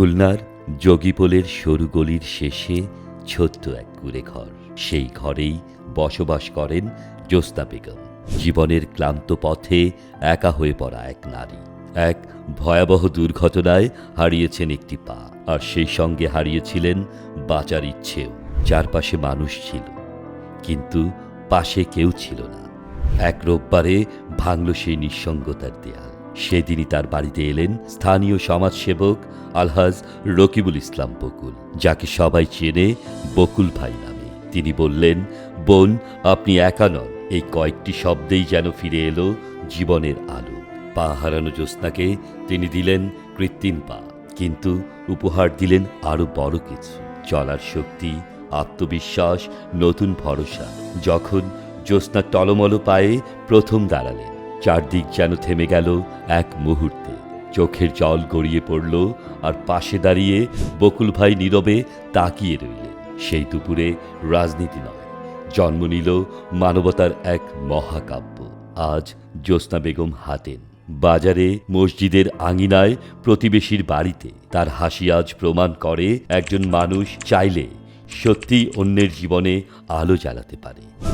খুলনার যোগীপোলের সরু গলির শেষে ছোট্ট এক কুড়ে ঘর। সেই ঘরেই বসবাস করেন জ্যোৎস্না বেগম। জীবনের ক্লান্ত পথে একা হয়ে পড়া এক নারী। এক ভয়াবহ দুর্ঘটনায় হারিয়েছেন একটি পা, আর সেই সঙ্গে হারিয়েছিলেন বাঁচার ইচ্ছেও। চারপাশে মানুষ ছিল, কিন্তু পাশে কেউ ছিল না। এক রোববারে ভাঙল সেই নিঃসঙ্গতার দেয়াল। সেদিনই তার বাড়িতে এলেন স্থানীয় সমাজসেবক আলহাজ রকিবুল ইসলাম বকুল, যাকে সবাই চেনে বকুল ভাই নামে। তিনি বললেন, বোন, আপনি একা নন। এই কয়েকটি শব্দেই যেন ফিরে এলো জীবনের আলো। পা হারানো জ্যোৎস্নাকে তিনি দিলেন কৃত্রিম পা, কিন্তু উপহার দিলেন আরও বড় কিছু। চলার শক্তি, আত্মবিশ্বাস, নতুন ভরসা, যখন জ্যোৎস্নার টলমল পায়ে প্রথম দাঁড়ালেন। চারদিক যেন থেমে গেল এক মুহূর্তে। চোখের জল গড়িয়ে পড়ল আর পাশে দাঁড়িয়ে বকুল ভাই নীরবে তাকিয়ে রইলেন। সেই দুপুরে রাজনীতি নয়, জন্ম নিল মানবতার এক মহাকাব্য। আজ জ্যোৎস্না বেগম হাতেন বাজারে মসজিদের আঙিনায় প্রতিবেশীর বাড়িতে। তার হাসি আজ প্রমাণ করে একজন মানুষ চাইলে সত্যি অন্যের জীবনে আলো জ্বালাতে পারে।